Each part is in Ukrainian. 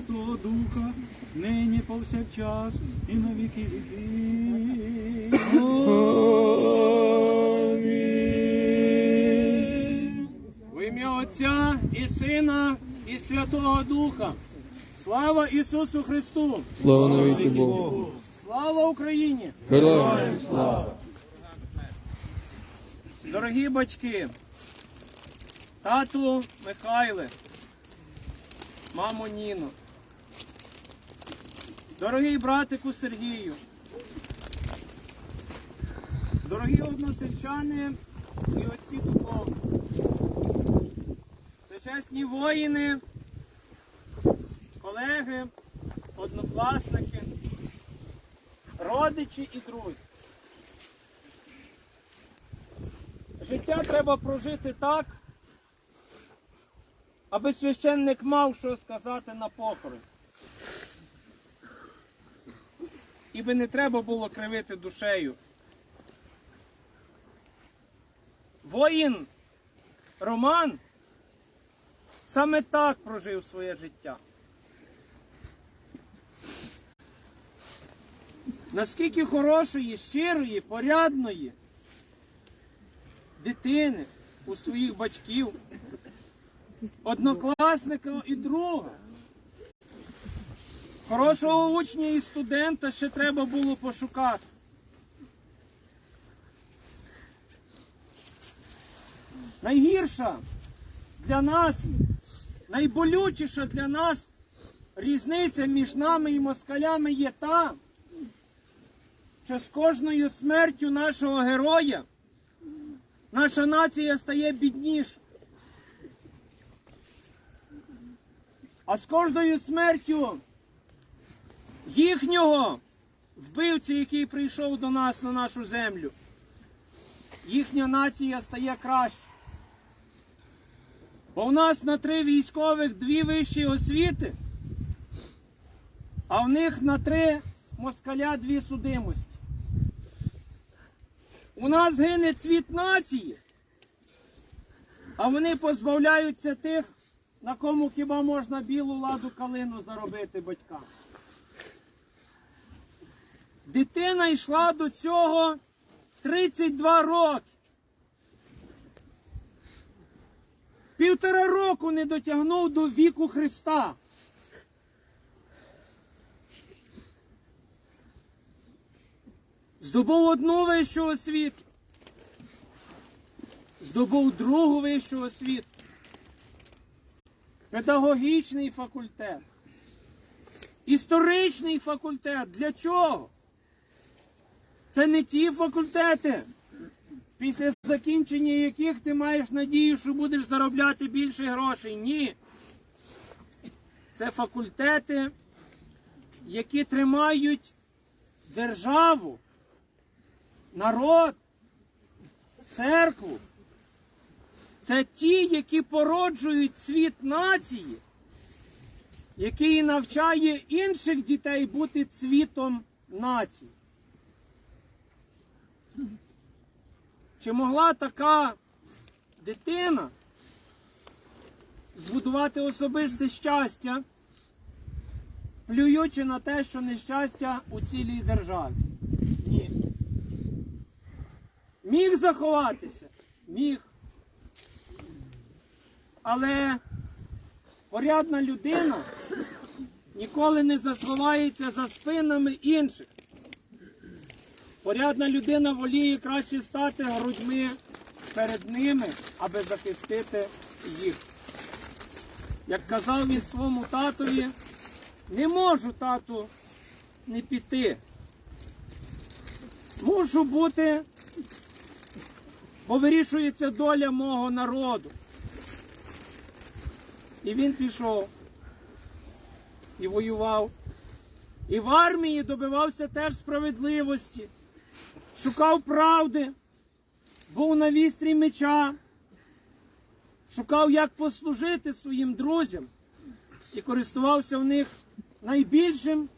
Святого Духа, нині повсякчас і на віки віки. В ім'я Отця і Сина, і Святого Духа. Слава Ісусу Христу! Слава навіки Богу. Слава Україні! Героям слава! Дорогі батьки, тату Михайле, мамо Ніно, дорогий братику Сергію, дорогі односельчани і отці духовні, чесні воїни, колеги, однокласники, родичі і друзі. Життя треба прожити так, аби священник мав що сказати на похорон. І би не треба було кривити душею. Воїн Роман саме так прожив своє життя. Наскільки хорошої, щирої, порядної дитини, у своїх батьків, однокласника і друга. Хорошого учня і студента ще треба було пошукати. Найгірша для нас, найболючіша для нас різниця між нами і москалями є та, що з кожною смертю нашого героя наша нація стає бідніша. А з кожною смертю їхнього вбивці, який прийшов до нас на нашу землю, їхня нація стає краще. Бо в нас на три військових дві вищі освіти, а в них на три москаля дві судимості. У нас гине цвіт нації, а вони позбавляються тих, на кому хіба можна білу ладу калину заробити батькам. Дитина йшла до цього 32 роки. Півтора року не дотягнув до віку Христа. Здобув одну вищу освіту. Здобув другу вищу освіту. Педагогічний факультет. Історичний факультет. Для чого? Це не ті факультети, після закінчення яких ти маєш надію, що будеш заробляти більше грошей. Ні. Це факультети, які тримають державу народ, церкву. Це ті, які породжують світ нації, який навчає інших дітей бути цвітом нації. Чи могла така дитина збудувати особисте щастя, плюючи на те, що нещастя у цілій державі? Ні. Міг заховатися? Міг. Але порядна людина ніколи не засховається за спинами інших. Порядна людина воліє краще стати грудьми перед ними, аби захистити їх. Як казав він своєму татові, не можу, тату, не піти. Мушу бути, бо вирішується доля мого народу. І він пішов і воював. І в армії добивався теж справедливості, шукав правди, був на вістрі меча, шукав, як послужити своїм друзям і користувався в них найбільшим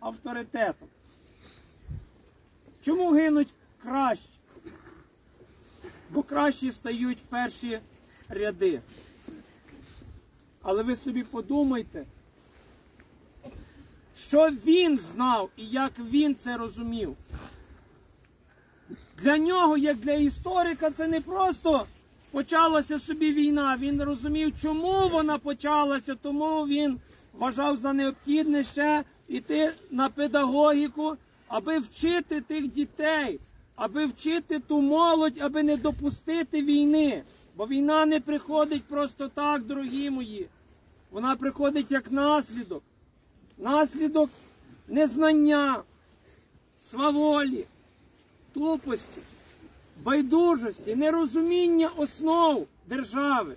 авторитетом. Чому гинуть кращі? Бо кращі стають в перші ряди. Але ви собі подумайте, що він знав і як він це розумів. Для нього, як для історика, це не просто почалася собі війна. Він розумів, чому вона почалася, тому він вважав за необхідне ще йти на педагогіку, аби вчити тих дітей, аби вчити ту молодь, аби не допустити війни. Бо війна не приходить просто так, дорогі мої. Вона приходить як наслідок. Наслідок незнання, сваволі, тупості, байдужості, нерозуміння основ держави.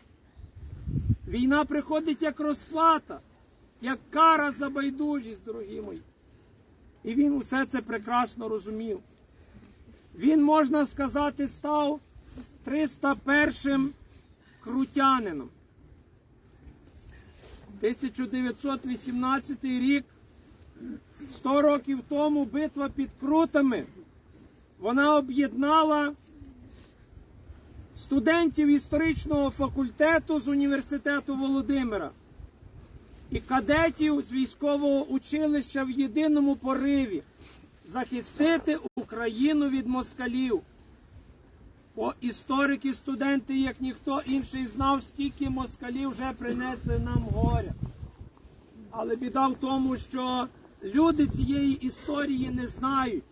Війна приходить як розплата, як кара за байдужість, дорогі мої. І він усе це прекрасно розумів. Він, можна сказати, став 301 крутянином. 1918 рік, 100 років тому битва під Крутами, вона об'єднала студентів історичного факультету з університету Володимира і кадетів з військового училища в єдиному пориві захистити Україну від москалів. Бо історики, студенти, як ніхто інший знав, скільки москалів вже принесли нам горя. Але біда в тому, що люди цієї історії не знають.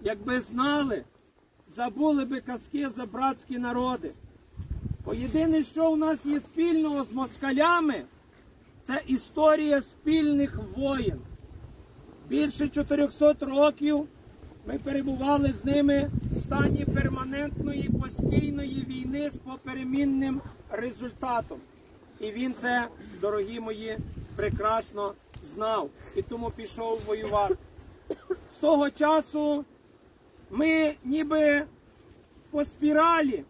Якби знали, забули би казки за братські народи. Бо єдине, що у нас є спільного з москалями, це історія спільних воєн. Більше 400 років ми перебували з ними в стані перманентної постійної війни з поперемінним результатом. І він це, дорогі мої, прекрасно знав і тому пішов воювати. З того часу ми ніби по спіралі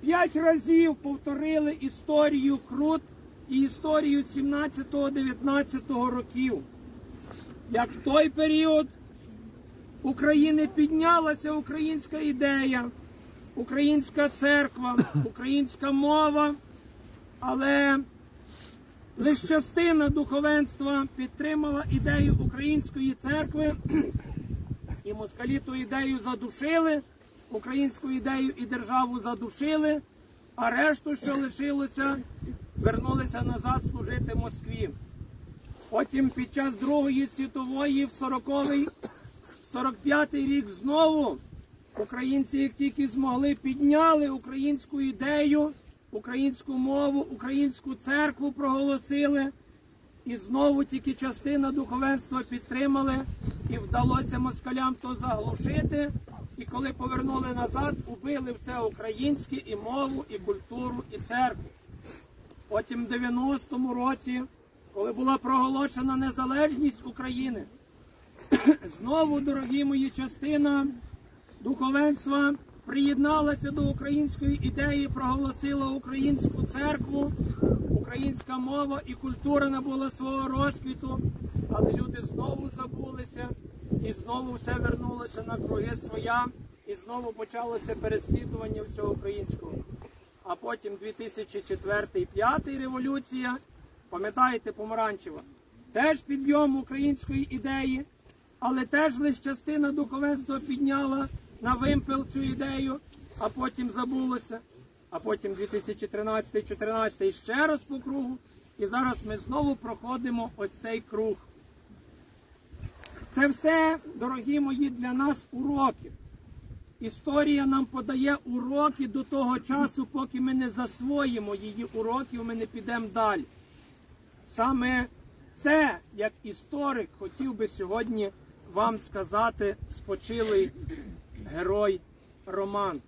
п'ять разів повторили історію Крут і історію 17-19 років. Як в той період України піднялася українська ідея, українська церква, українська мова, але лише частина духовенства підтримала ідею української церкви, і москалі ту ідею задушили, українську ідею і державу задушили, а решту, що лишилося, вернулися назад служити Москві. Потім під час Другої світової в 40-й 45-й рік знову українці, як тільки змогли, підняли українську ідею, українську мову, українську церкву проголосили. І знову тільки частина духовенства підтримали, і вдалося москалям то заглушити. І коли повернули назад, убили все українське і мову, і культуру, і церкву. Потім в 90-му році, коли була проголошена незалежність України, Знову, дорогі мої, частина духовенства приєдналася до української ідеї, проголосила українську церкву, українська мова і культура набула свого розквіту, але люди знову забулися і знову все вернулося на круги своя, і знову почалося переслідування всього українського. А потім 2004-2005 революція, пам'ятаєте, помаранчева, теж підйом української ідеї але теж лише частина духовенства підняла на вимпел цю ідею, а потім забулося. А потім 2013-2014 ще раз по кругу. І зараз ми знову проходимо ось цей круг. Це все, дорогі мої, для нас уроки. Історія нам подає уроки до того часу, поки ми не засвоїмо її уроків, ми не підемо далі. Саме це, як історик, хотів би сьогодні вам сказати спочилий герой Роман.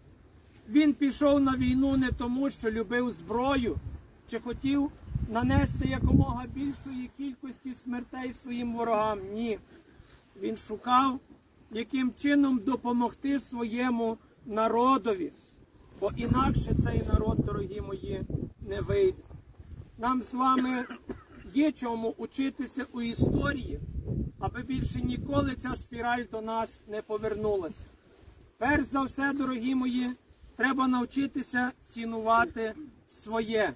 Він пішов на війну не тому, що любив зброю, чи хотів нанести якомога більшої кількості смертей своїм ворогам. Ні. Він шукав, яким чином допомогти своєму народові, бо інакше цей народ, дорогі мої, не вийде. Нам з вами є чому учитися у історії, аби більше ніколи ця спіраль до нас не повернулася. Перш за все, дорогі мої, треба навчитися цінувати своє.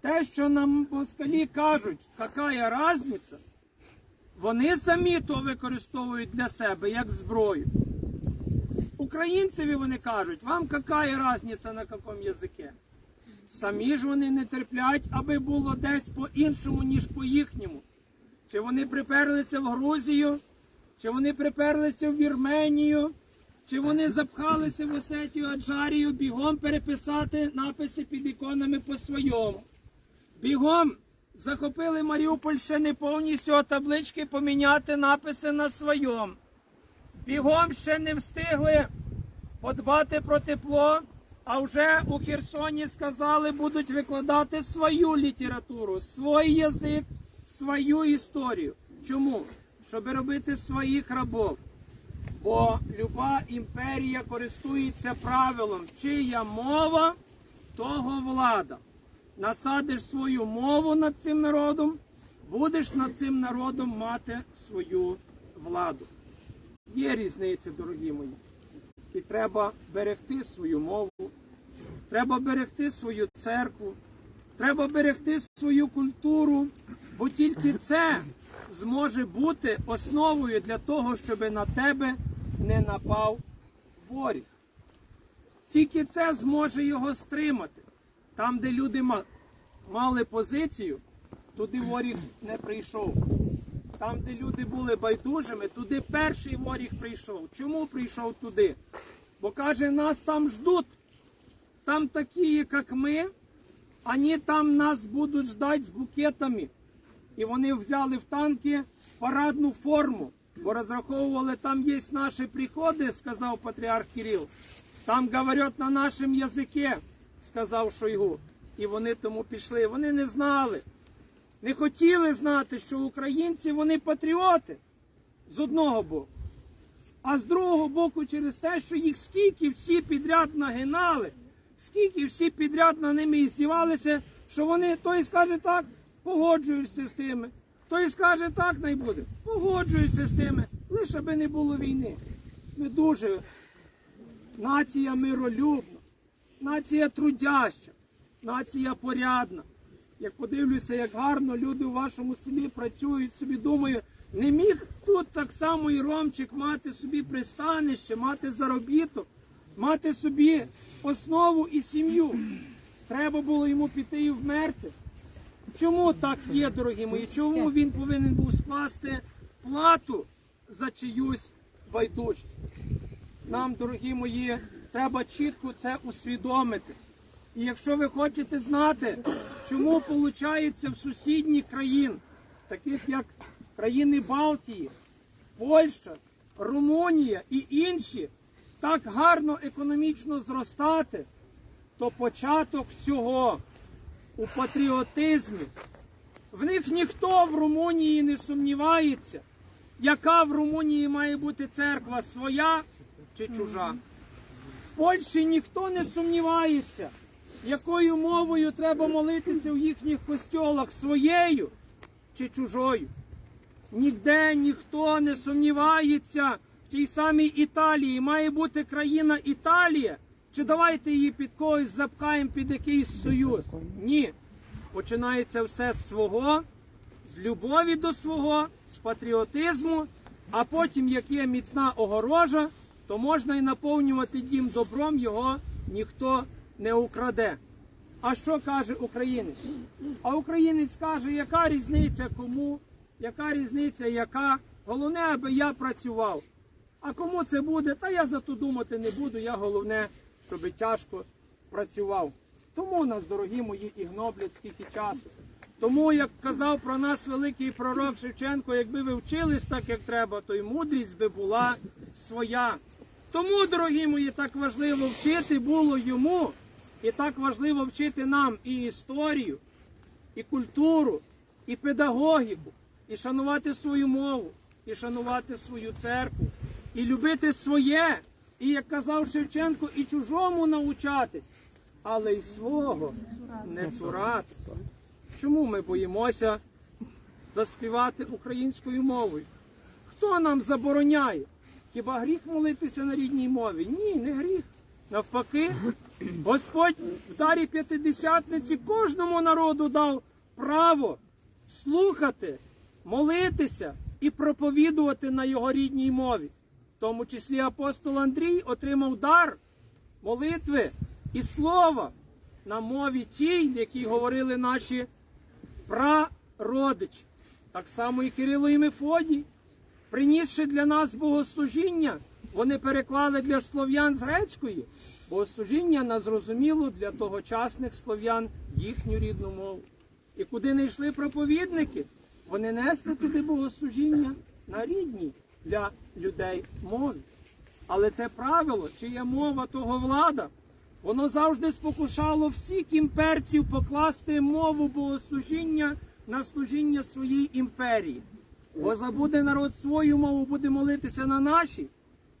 Те, що нам москалі кажуть, яка різниця, Вони самі то використовують для себе як зброю. Українцеві вони кажуть, вам яка різниця на якому язикі? Самі ж вони не терплять, аби було десь по-іншому, ніж по їхньому. Чи вони приперлися в Грузію, чи вони приперлися в Вірменію, чи вони запхалися в Осетію Аджарію, бігом переписати написи під іконами по своєму. Бігом захопили Маріуполь ще не повністю, а таблички поміняти написи на своєму. Бігом ще не встигли подбати про тепло, а вже у Херсоні сказали, будуть викладати свою літературу, свій язик, свою історію. Чому? Щоб робити своїх рабов. Бо люба імперія користується правилом, чия мова, того влада. Насадиш свою мову над цим народом, будеш над цим народом мати свою владу. Є різниця, дорогі мої. І треба берегти свою мову, треба берегти свою церкву, треба берегти свою культуру, бо тільки це зможе бути основою для того, щоб на тебе не напав воріг. Тільки це зможе його стримати. Там, де люди мали позицію, туди воріг не прийшов. Там, де люди були байдужими, туди перший воріг прийшов. Чому прийшов туди? Бо каже, нас там ждуть. Там такі, як ми, вони там нас будуть ждати з букетами. І вони взяли в танки парадну форму, бо розраховували, там є наші приходи, сказав патріарх Кирил. Там говорять на нашому язикі, сказав Шойгу. І вони тому пішли. Вони не знали, не хотіли знати, що українці вони патріоти з одного боку. А з другого боку, через те, що їх скільки всі підряд нагинали, скільки всі підряд на ними іздівалися, що вони той скаже так, погоджуюся з тими, той скаже так, най буде, погоджуюся з тими, лише аби не було війни. Ми дуже нація миролюбна, нація трудяща, нація порядна. Як подивлюся, як гарно люди у вашому селі працюють, собі думаю, не міг тут так само і Ромчик мати собі пристанище, мати заробіток, мати собі основу і сім'ю. Треба було йому піти і вмерти. Чому так є, дорогі мої? Чому він повинен був скласти плату за чиюсь байдужість? Нам, дорогі мої, треба чітко це усвідомити. І якщо ви хочете знати, чому виходить в сусідніх країн, таких як країни Балтії, Польща, Румунія і інші, так гарно економічно зростати, то початок всього у патріотизмі. В них ніхто в Румунії не сумнівається, яка в Румунії має бути церква своя чи чужа. Польщі ніхто не сумнівається, якою мовою треба молитися в їхніх костьолах своєю чи чужою. Ніде ніхто не сумнівається в тій самій Італії. Має бути країна Італія. Чи давайте її під когось запхаємо під якийсь союз? Ні. Починається все з свого, з любові до свого, з патріотизму, а потім, як є міцна огорожа, то можна і наповнювати дім добром, його ніхто не украде. А що каже українець? А українець каже, яка різниця кому, яка різниця, яка. Головне, аби я працював. А кому це буде, та я за то думати не буду. Я головне, щоб тяжко працював. Тому у нас, дорогі мої, і гноблять скільки часу. Тому, як казав про нас великий пророк Шевченко, якби ви вчились так, як треба, то й мудрість би була своя. Тому, дорогі мої, так важливо вчити було йому, і так важливо вчити нам і історію, і культуру, і педагогіку, і шанувати свою мову, і шанувати свою церкву, і любити своє, і, як казав Шевченко, і чужому навчатись, але й свого не цуратися. Чому ми боїмося заспівати українською мовою? Хто нам забороняє? Хіба гріх молитися на рідній мові? Ні, не гріх. Навпаки, Господь в дарі п'ятидесятниці кожному народу дав право слухати, молитися, і проповідувати на його рідній мові. В тому числі апостол Андрій отримав дар молитви і слова на мові тій, якій говорили наші прародичі. Так само і Кирило і Мефодій, принісши для нас богослужіння, вони переклали для слов'ян з грецької богослужіння на зрозумілу для тогочасних слов'ян їхню рідну мову. І куди не йшли проповідники, вони несли туди богослужіння на рідній для людей мові. Але те правило, чия мова, того влада, воно завжди спокушало всіх імперців покласти мову богослужіння на служіння своїй імперії. Бо забуде народ свою мову, буде молитися на нашій,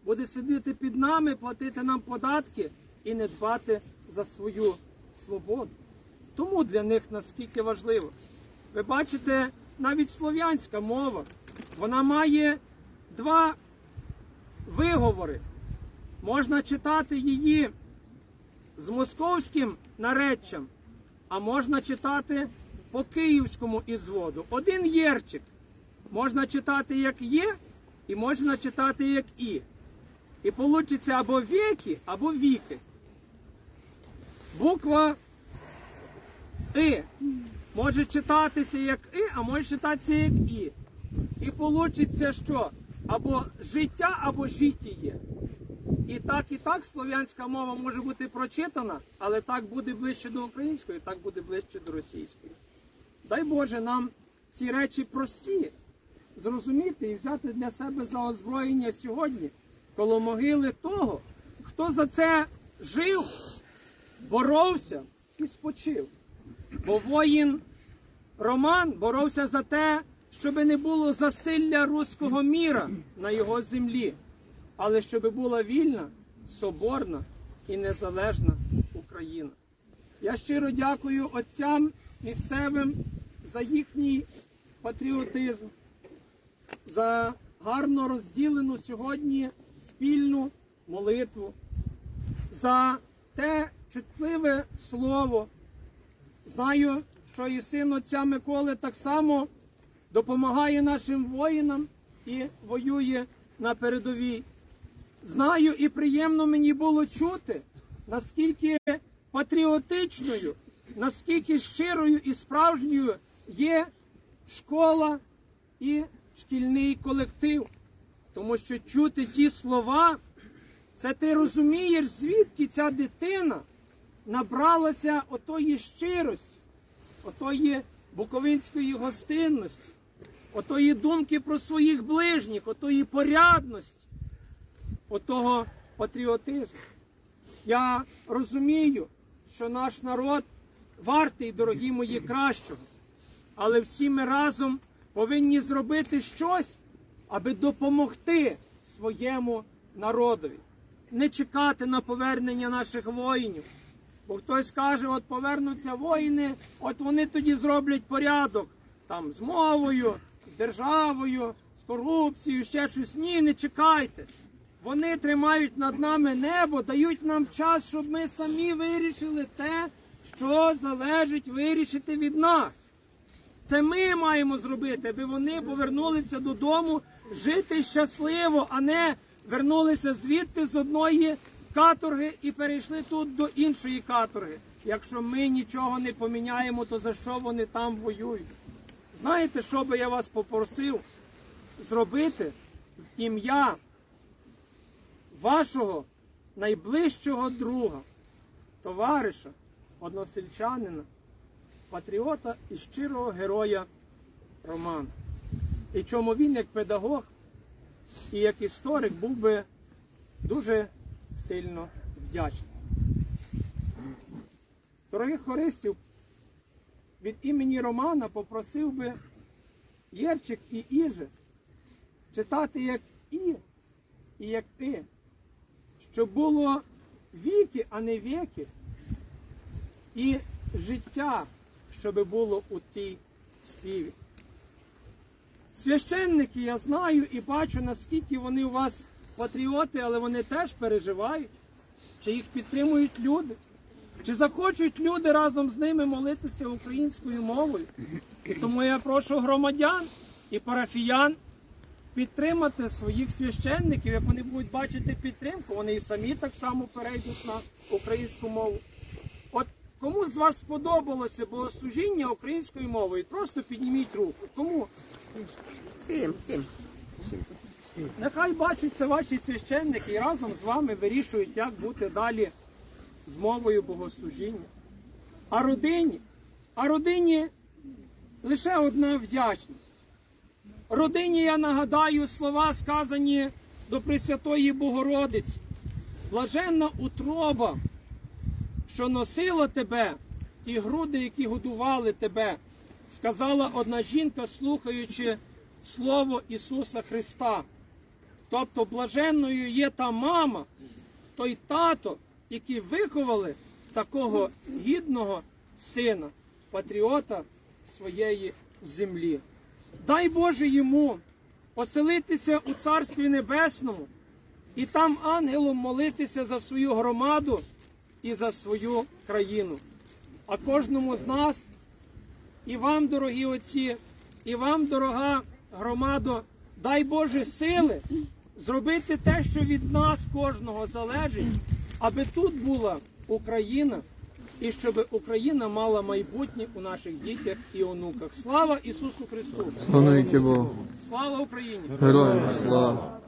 буде сидіти під нами, платити нам податки і не дбати за свою свободу. Тому для них наскільки важливо. Ви бачите, навіть слов'янська мова, вона має два виговори. Можна читати її з московським нареччям, а можна читати по київському ізводу. Один єрчик. Можна читати як є, і можна читати як і. І получиться або віки, або віки. Буква І може читатися як І, а може читатися як І. І получиться що? Або життя, або житіє. І так, і так слов'янська мова може бути прочитана, але так буде ближче до української, так буде ближче до російської. Дай Боже нам ці речі прості зрозуміти і взяти для себе за озброєння сьогодні коло могили того, хто за це жив, боровся і спочив. Бо воїн Роман боровся за те, щоб не було засилля руського міра на його землі, але щоб була вільна, соборна і незалежна Україна. Я щиро дякую отцям місцевим за їхній патріотизм, за гарно розділену сьогодні спільну молитву, за те чутливе слово. Знаю, що і син отця Миколи так само допомагає нашим воїнам і воює на передовій. Знаю і приємно мені було чути, наскільки патріотичною, наскільки щирою і справжньою є школа і шкільний колектив. Тому що чути ті слова, це ти розумієш, звідки ця дитина набралася отої щирості, отої буковинської гостинності, отої думки про своїх ближніх, отої порядності, отого патріотизму. Я розумію, що наш народ вартий, дорогі мої, кращого. Але всі ми разом повинні зробити щось, аби допомогти своєму народові. Не чекати на повернення наших воїнів. Бо хтось каже, от повернуться воїни, от вони тоді зроблять порядок там з мовою, з державою, з корупцією, ще щось. Ні, не чекайте. Вони тримають над нами небо, дають нам час, щоб ми самі вирішили те, що залежить вирішити від нас. Це ми маємо зробити, аби вони повернулися додому жити щасливо, а не вернулися звідти з одної каторги і перейшли тут до іншої каторги. Якщо ми нічого не поміняємо, то за що вони там воюють? Знаєте, що би я вас попросив зробити в ім'я вашого найближчого друга, товариша, односельчанина, патріота і щирого героя Романа. І чому він, як педагог і як історик, був би дуже сильно вдячний. Дорогих хористів, від імені Романа попросив би Єрчик і Іже читати як І і як ти, щоб було віки, а не віки, і життя, щоб було у тій співі. Священники, я знаю і бачу, наскільки вони у вас патріоти, але вони теж переживають, чи їх підтримують люди, чи захочуть люди разом з ними молитися українською мовою. Тому я прошу громадян і парафіян підтримати своїх священників, як вони будуть бачити підтримку, вони і самі так само перейдуть на українську мову. Кому з вас сподобалося богослужіння українською мовою? Просто підніміть руку. Кому? Всім, всім. Нехай бачать це ваші священники і разом з вами вирішують, як бути далі з мовою богослужіння. А родині, а родині лише одна вдячність. Родині я нагадаю слова, сказані до Пресвятої Богородиці. Блаженна утроба, що носила тебе, і груди, які годували тебе, сказала одна жінка, слухаючи Слово Ісуса Христа. Тобто блаженною є та мама, той тато, які виховали такого гідного сина, патріота своєї землі. Дай Боже йому оселитися у Царстві Небесному і там ангелом молитися за свою громаду і за свою країну. А кожному з нас, і вам, дорогі отці, і вам, дорога громадо, дай Боже сили зробити те, що від нас кожного залежить, аби тут була Україна і щоб Україна мала майбутнє у наших дітях і онуках. Слава Ісусу Христу! Слава Богу. Слава Україні! Героям слава.